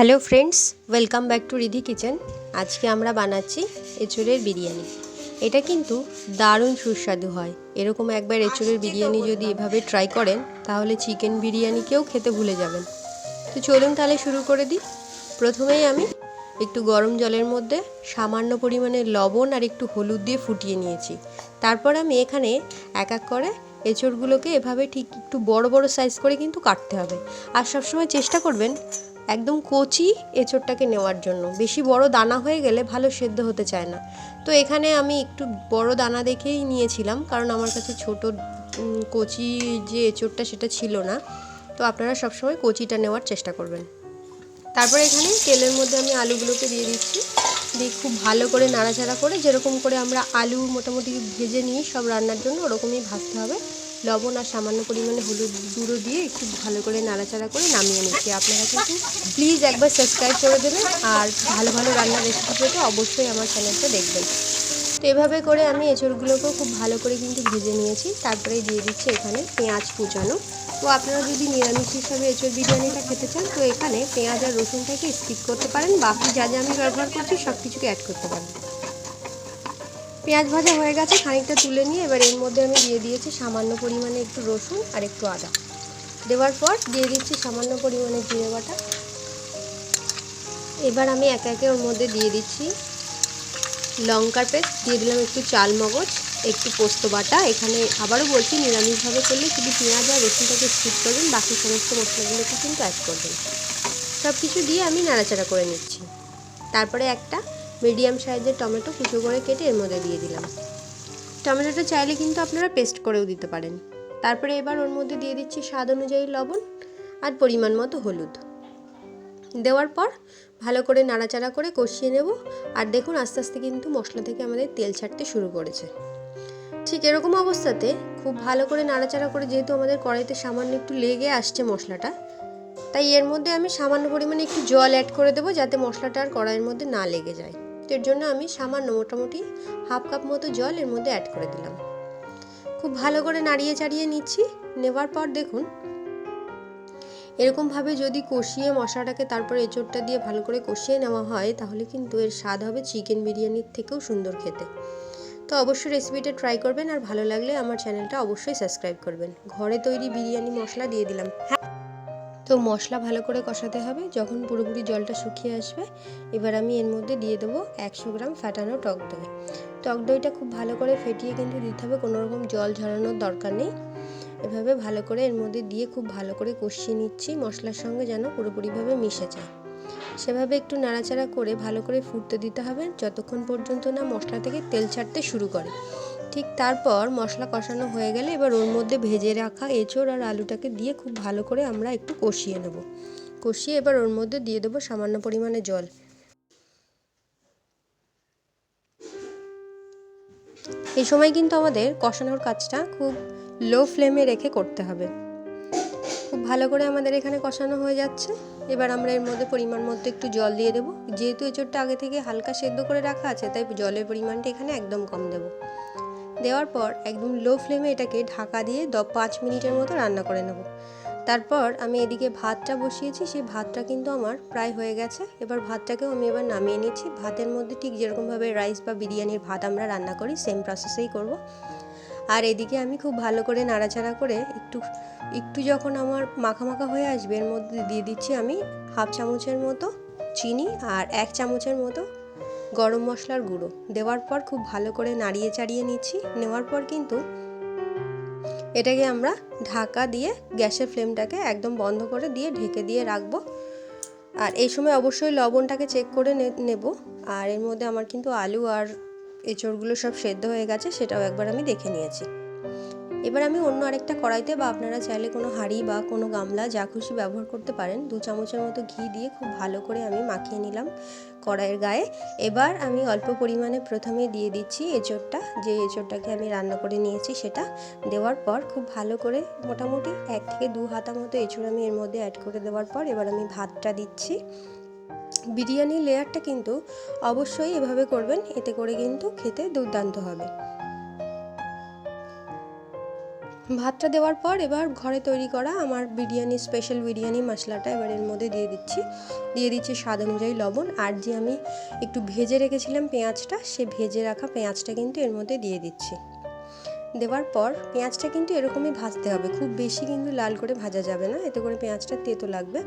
Hello friends welcome back to Ridhi kitchen আজকে আমরা বানাচ্ছি এঁচুড়ের বিরিয়ানি। এটা কিন্তু দারুণ সুস্বাদু হয়। এরকম একবার এঁচুড়ের বিরিয়ানি যদি এভাবে ট্রাই করেন তাহলে চিকেন বিরিয়ানিকেও খেতে ভুলে যাবেন। তো চলুন তাহলে শুরু করে দিই। প্রথমেই আমি একটু গরম জলের মধ্যে সামান্য পরিমাণে লবণ আর একটু হলুদ দিয়ে ফুটিয়ে নিয়েছি। তারপর আমি এখানে এক এক করে এঁচড়গুলোকে এভাবে ঠিক একটু বড় বড় সাইজ করে কিন্তু কাটতে হবে। আর সবসময় চেষ্টা করবেন একদম কচি এঁচড়টাকে নেওয়ার জন্য। বেশি বড় দানা হয়ে গেলে ভালো সেদ্ধ হতে চায় না। তো এখানে আমি একটু বড় দানা দেখেই নিয়েছিলাম, কারণ আমার কাছে ছোট কচি যে এঁচড়টা সেটা ছিল না। তো আপনারা সবসময় কচিটা নেওয়ার চেষ্টা করবেন। তারপরে এখানে তেলের মধ্যে আমি আলুগুলোকে দিয়ে দিচ্ছি। দিয়ে খুব ভালো করে নাড়াচাড়া করে যেরকম করে আমরা আলু মোটামুটি ভেজে নিই সব রান্নার জন্য, ওরকমই ভাজতে হবে। লবণ আর সামান্য পরিমাণে হলুদ গুঁড়ো দিয়ে একটু ভালো করে নাড়াচাড়া করে নামিয়ে নিচ্ছি আপনারা কিন্তু প্লিজ একবার সাবস্ক্রাইব করে দেবেন আর ভালো ভালো রান্নার রেসিপি পেতে অবশ্যই আমার চ্যানেলটা দেখবেন। তো এভাবে করে আমি এঁচড়গুলোকেও খুব ভালো করে কিন্তু ভেজে নিয়েছি তারপরে দিয়ে দিচ্ছি এখানে পেঁয়াজ কুচানো। তো আপনারা যদি নিরামিষ হিসাবে এঁচড় বিরিয়ানিটা খেতে চান, তো এখানে পেঁয়াজ আর রসুনটাকে স্কিপ করতে পারেন। বাকি যা যা আমি ব্যবহার করছি সব কিছুকে অ্যাড করতে পারেন। পেঁয়াজ ভাজা হয়ে গেছে, খানিকটা তুলে নিয়ে এবার এর মধ্যে আমি দিয়ে দিয়েছি সামান্য পরিমাণে একটু রসুন আর একটু আদা। দেওয়ার পর দিয়ে দিচ্ছি সামান্য পরিমাণে জিরে বাটা। এবার আমি একে একে ওর মধ্যে দিয়ে দিচ্ছি লঙ্কার পেস্ট, দিয়ে দিলাম একটু চাল মগজ, একটু পোস্ত বাটা। এখানে আবারও বলছি, নিরামিষভাবে করলে শুধু পেঁয়াজ আর রসুনটাকে স্কিপ করবেন, বাকি সমস্ত মশলাগুলোকে কিন্তু অ্যাড করবেন। সব কিছু দিয়ে আমি নাড়াচাড়া করে নিচ্ছি। তারপরে একটা মিডিয়াম সাইজের টমেটো কুচো করে কেটে এর মধ্যে দিয়ে দিলাম। টমেটোটা চাইলে কিন্তু আপনারা পেস্ট করেও দিতে পারেন। তারপরে এবার ওর মধ্যে দিয়ে দিচ্ছি স্বাদ অনুযায়ী লবণ আর পরিমাণ মতো হলুদ। দেওয়ার পর ভালো করে নাড়াচাড়া করে কষিয়ে নেব আর দেখুন আস্তে আস্তে কিন্তু মশলা থেকে আমাদের তেল ছাড়তে শুরু করেছে। ঠিক এরকম অবস্থাতে খুব ভালো করে নাড়াচাড়া করে যেহেতু আমাদের কড়াইতে সামান্য একটু লেগে আসছে মশলাটা, তাই এর মধ্যে আমি সামান্য পরিমাণে একটু জল অ্যাড করে দেবো যাতে মশলাটা আর কড়াইয়ের মধ্যে না লেগে যায়। তো এর জন্য আমি সামান্য মোটামুটি হাফ কাপ মতো জল এর মধ্যে অ্যাড করে দিলাম। খুব ভালো করে নাড়িয়ে চাড়িয়ে নিচ্ছি, নেওয়ার পর দেখুন। এরকমভাবে যদি কষিয়ে মশলাটাকে তারপর এঁচোড়টা দিয়ে ভালো করে কষিয়ে নেওয়া হয়, তাহলে কিন্তু এর স্বাদ হবে চিকেন বিরিয়ানির থেকেও সুন্দর খেতে। তো অবশ্যই রেসিপিটা ট্রাই করবেন আর ভালো লাগলে আমার চ্যানেলটা অবশ্যই সাবস্ক্রাইব করবেন। ঘরে তৈরি বিরিয়ানি মশলা দিয়ে দিলাম। তো মশলা ভালো করে কষাতে হবে। যখন পুরোপুরি জলটা শুকিয়ে আসবে, এবার আমি এর মধ্যে দিয়ে দেবো একশো গ্রাম ফাটানো টক দই। টক দইটা খুব ভালো করে ফেটিয়ে কিন্তু দিতে হবে, কোনো রকম জল ঝরানোর দরকার নেই। এভাবে ভালো করে এর মধ্যে দিয়ে খুব ভালো করে কষিয়ে নিচ্ছি, মশলার সঙ্গে যেন পুরোপুরিভাবে মিশে যায়। সেভাবে একটু নাড়াচাড়া করে ভালো করে ফুটতে দিতে হবে, যতক্ষণ পর্যন্ত না মশলা থেকে তেল ছাড়তে শুরু করে। ঠিক তারপর মশলা কষানো হয়ে গেলে এবার ওর মধ্যে ভেজে রাখা এঁচড় আর আলুটাকে দিয়ে খুব ভালো করে আমরা একটু কষিয়ে নেব। কষিয়ে এবার ওর মধ্যে দিয়ে দেবো সামান্য পরিমাণে জল। এই সময় কিন্তু আমাদের কষানোর কাজটা খুব লো ফ্লেমে রেখে করতে হবে। খুব ভালো করে আমাদের এখানে কষানো হয়ে যাচ্ছে। এবার আমরা এর মধ্যে পরিমাণ মতো একটু জল দিয়ে দেবো। যেহেতু এঁচড়টা আগে থেকে হালকা সেদ্ধ করে রাখা আছে, তাই জলের পরিমাণটা এখানে একদম কম দেবো। দেওয়ার পর একদম লো ফ্লেমে এটাকে ঢাকা দিয়ে দ পাঁচ মিনিটের মতো রান্না করে নেব। তারপর আমি এদিকে ভাতটা বসিয়েছি, সেই ভাতটা কিন্তু আমার প্রায় হয়ে গেছে। এবার ভাতটাকেও আমি এবার নামিয়ে নিচ্ছি। ভাতের মধ্যে ঠিক যেরকমভাবে রাইস বা বিরিয়ানির ভাত আমরা রান্না করি সেম প্রসেসেই করব। আর এদিকে আমি খুব ভালো করে নাড়াচাড়া করে একটু একটু যখন আমার মাখা মাখা হয়ে আসবে, এর মধ্যে দিয়ে দিচ্ছি আমি হাফ চামচের মতো চিনি আর এক চামচের মতো গরম মশলার গুঁড়ো। দেওয়ার পর খুব ভালো করে নাড়িয়ে চাড়িয়ে নিচ্ছি। নেওয়ার পর কিন্তু এটাকে আমরা ঢাকা দিয়ে গ্যাসের ফ্লেমটাকে একদম বন্ধ করে দিয়ে ঢেকে দিয়ে রাখব। আর এই সময় অবশ্যই লবণটাকে চেক করে নেব। আর এর মধ্যে আমার কিন্তু আলু আর এঁচড়গুলো সব সেদ্ধ হয়ে গেছে, সেটাও একবার আমি দেখে নিয়েছি। এবার আমি অন্য আরেকটা কড়াইতে বা আপনারা চাইলে কোনো হাঁড়ি বা কোনো গামলা যা খুশি ব্যবহার করতে পারেন। দু চামচের মতো ঘি দিয়ে খুব ভালো করে আমি মাখিয়ে নিলাম কড়াইয়ের গায়ে। এবার আমি অল্প পরিমাণে প্রথমে দিয়ে দিচ্ছি এঁচড়টা। যে এঁচড়টাকে আমি রান্না করে নিয়েছি সেটা দেওয়ার পর খুব ভালো করে মোটামুটি এক থেকে দু হাতা মতো এঁচড় আমি এর মধ্যে অ্যাড করে দেওয়ার পর এবার আমি ভাতটা দিচ্ছি। বিরিয়ানির লেয়ারটা কিন্তু অবশ্যই এভাবে করবেন, এতে করে কিন্তু খেতে দুর্দান্ত হবে। ভাতটা দেওয়ার পর এবার ঘরে তৈরি করা আমার বিরিয়ানি স্পেশাল বিরিয়ানি মশলাটা এবার এর মধ্যে দিয়ে দিচ্ছি। দিয়ে দিচ্ছি স্বাদ অনুযায়ী লবণ। আর যে আমি একটু ভেজে রেখেছিলাম পেঁয়াজটা, সে ভেজে রাখা পেঁয়াজটা কিন্তু এর মধ্যে দিয়ে দিচ্ছি। দেওয়ার পর পেঁয়াজটা কিন্তু এরকমই ভাজতে হবে। খুব বেশি কিন্তু লাল করে ভাজা যাবে না, এতে করে পেঁয়াজটা তেতো লাগবে।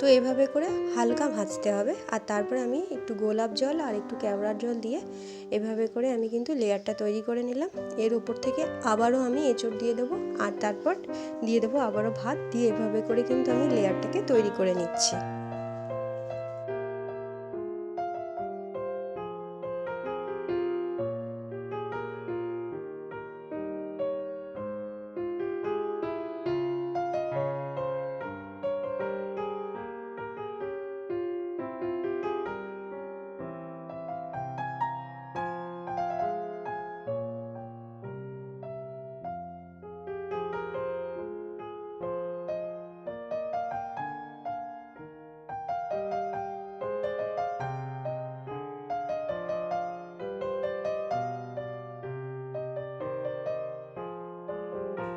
তো এভাবে করে হালকা ভাজতে হবে আর তারপরে আমি একটু গোলাপ জল আর একটু কেওড়ার জল দিয়ে এভাবে করে আমি কিন্তু লেয়ারটা তৈরি করে নিলাম। এর উপর থেকে আবারও আমি এঁচড় দিয়ে দেবো আর তারপর দিয়ে দেবো আবারও ভাত, দিয়ে এভাবে করে কিন্তু আমি লেয়ারটাকে তৈরি করে নিচ্ছি।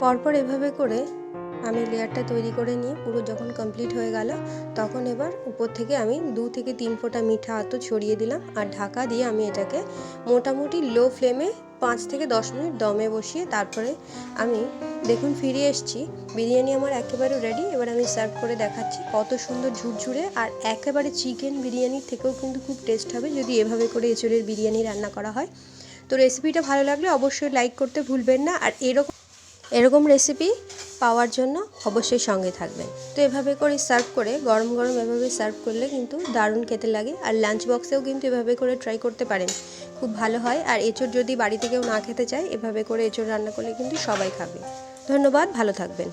পরপর এভাবে করে আমি লেয়ারটা তৈরি করে নিয়ে পুরো যখন কমপ্লিট হয়ে গেল, তখন এবার উপর থেকে আমি দু থেকে তিন ফোঁটা মিঠা আতো ছড়িয়ে দিলাম আর ঢাকা দিয়ে আমি এটাকে মোটামুটি লো ফ্লেমে পাঁচ থেকে দশ মিনিট দমে বসিয়ে তারপরে আমি দেখুন ফিরে এসেছি। বিরিয়ানি আমার একেবারে রেডি এবার আমি সার্ভ করে দেখাচ্ছি কত সুন্দর ঝুরঝুরে আর একেবারে চিকেন বিরিয়ানির থেকেও কিন্তু খুব টেস্ট হবে যদি এভাবে করে এঁচড়ের বিরিয়ানি রান্না করা হয়। তো রেসিপিটা ভালো লাগলে অবশ্যই লাইক করতে ভুলবেন না আর এরকম এরকম রেসিপি পাওয়ার জন্য অবশ্যই সঙ্গে থাকবেন। তো এভাবে করে সার্ভ করে, গরম গরম এভাবে সার্ভ করলে কিন্তু দারুণ খেতে লাগে। আর লাঞ্চ বক্সেও কিন্তু এভাবে করে ট্রাই করতে পারেন। খুব ভালো হয়। আর এঁচড় যদি বাড়িতে কেউ না খেতে চায়, এভাবে করে এঁচড় রান্না করলে কিন্তু সবাই খাবে। ধন্যবাদ, ভালো থাকবেন।